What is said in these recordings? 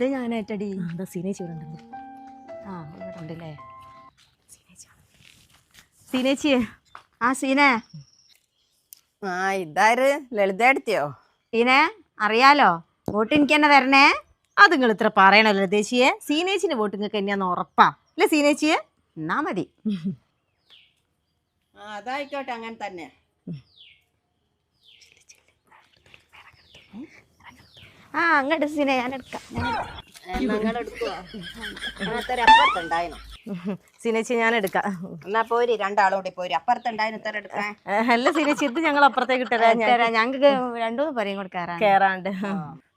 അത് ഞാനേറ്റടി എന്താ സീനേച്ചി ഇവിടെ ആ ഇവിടെ ഉണ്ടല്ലേ. സീനേച്ചി ആ സീനെ. ആ ഇതാര്? ലളിതയെടുത്തിയോ സീനെ അറിയാലോ? വോട്ട് എനിക്ക് തന്നെ തരണേ? അത് നിങ്ങൾ ഇത്ര പറയണല്ലോ ദേശീയെ സീനേച്ചിന് വോട്ട് നിങ്ങൾക്ക് തന്നെയാന്ന് ഉറപ്പാ. അല്ലേ സീനേച്ചിയെ? എന്നാ മതി. ആ അതായിക്കോട്ടെ അങ്ങനെ തന്നെ. ആ അങ്ങോട്ട് സീനെ ഞാൻ എടുക്കാം ഞാൻ എടുക്കാം. അപ്പുറത്തുണ്ടായിരുന്നു സീനേച്ചി ഞാൻ എടുക്കാം എന്നാ പോരി രണ്ടാളും കൂടി പോരി അപ്പുറത്തുണ്ടായിരുന്നു അല്ല സീനേച്ചി ഇത് ഞങ്ങൾ അപ്പുറത്തേക്ക് ഇട്ടരാ ഞങ്ങൾക്ക് രണ്ടു പറയും കൂടെ കയറാൻ കേറാണ്ട്.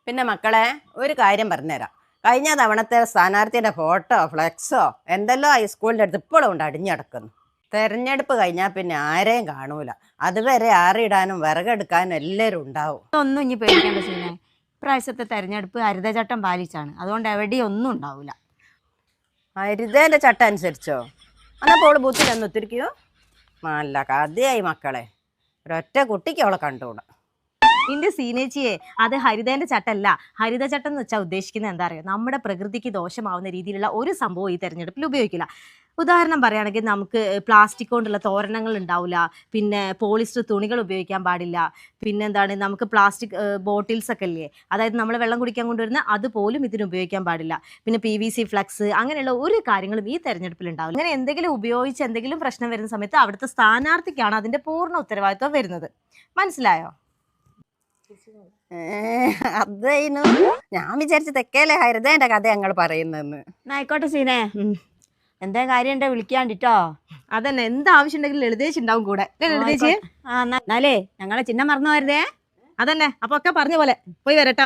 പിന്നെ മക്കളെ ഒരു കാര്യം പറഞ്ഞുതരാം. കഴിഞ്ഞ തവണത്തെ സ്ഥാനാർത്ഥിയുടെ ഫോട്ടോ ഫ്ലെക്സോ എന്തെല്ലോ ഈ സ്കൂളിന്റെ അടുത്ത് ഇപ്പോഴും ഉണ്ട് അടിഞ്ഞടക്കുന്നു. തെരഞ്ഞെടുപ്പ് കഴിഞ്ഞാൽ പിന്നെ ആരെയും കാണൂല. അതുവരെ ആറിയിടാനും വിറകെടുക്കാനും എല്ലാവരും ഉണ്ടാവും. ഒന്നും ഇനി പേടിക്കേണ്ട സീനെ. ഇപ്രാവശ്യത്തെ തെരഞ്ഞെടുപ്പ് ഹരിതചട്ടം പാലിച്ചാണ്. അതുകൊണ്ട് എവിടെയും ഒന്നും ഉണ്ടാവില്ല ഹരിതേന്റെ ചട്ടം അനുസരിച്ചോ? അന്നാ പോൾ ബൂത്തിൽ ഒന്ന് ഒത്തിരിക്കോ നല്ല കഥയായി മക്കളെ. ഒരൊറ്റ കുട്ടിക്ക് അവളെ കണ്ടുകൂടാ. ഇന്റെ സീനേച്ചിയെ അത് ഹരിതേന്റെ ചട്ടല്ല. ഹരിത ചട്ടം എന്ന് വെച്ചാൽ ഉദ്ദേശിക്കുന്നത് എന്താ അറിയോ? നമ്മുടെ പ്രകൃതിക്ക് ദോഷമാവുന്ന രീതിയിലുള്ള ഒരു സംഭവം ഈ തെരഞ്ഞെടുപ്പിൽ ഉപയോഗിക്കില്ല. ഉദാഹരണം പറയുകയാണെങ്കിൽ നമുക്ക് പ്ലാസ്റ്റിക് കൊണ്ടുള്ള തോരണങ്ങൾ ഉണ്ടാവില്ല പിന്നെ പോളിസ്റ്റർ തുണികൾ ഉപയോഗിക്കാൻ പാടില്ല. പിന്നെ എന്താണ് നമുക്ക് പ്ലാസ്റ്റിക് ബോട്ടിൽസ് ഒക്കെ ഇല്ലേ? അതായത് നമ്മൾ വെള്ളം കുടിക്കാൻ കൊണ്ടുവരുന്ന അതുപോലും ഇതിന് ഉപയോഗിക്കാൻ പാടില്ല. പിന്നെ പി വി സി ഫ്ലക്സ് അങ്ങനെയുള്ള ഒരു കാര്യങ്ങളും ഈ തെരഞ്ഞെടുപ്പിൽ ഉണ്ടാവില്ല. അങ്ങനെ എന്തെങ്കിലും ഉപയോഗിച്ച് എന്തെങ്കിലും പ്രശ്നം വരുന്ന സമയത്ത് അവിടുത്തെ സ്ഥാനാർത്ഥിക്കാണ് അതിന്റെ പൂർണ ഉത്തരവാദിത്വം വരുന്നത്. മനസ്സിലായോ? അതേനു ഞാൻ വിചാരിച്ചു തെക്കേലെ എന്റെ കഥ ഞങ്ങൾ പറയുന്നെന്ന് ആയിക്കോട്ടെ സീനെ. എന്താ കാര്യം ഉണ്ടോ വിളിക്കാണ്ടിട്ടോ? അതന്നെ. എന്താവശ്യം ഉണ്ടെങ്കിലും ലളിതേശ് ഉണ്ടാവും കൂടെ ലളിതേശ് ആ എന്നാലേ ഞങ്ങളെ ചിഹ്നം മറന്നു വരുതേ അതന്നെ. അപ്പൊ ഒക്കെ പറഞ്ഞ പോലെ. പോയി വരട്ടെ.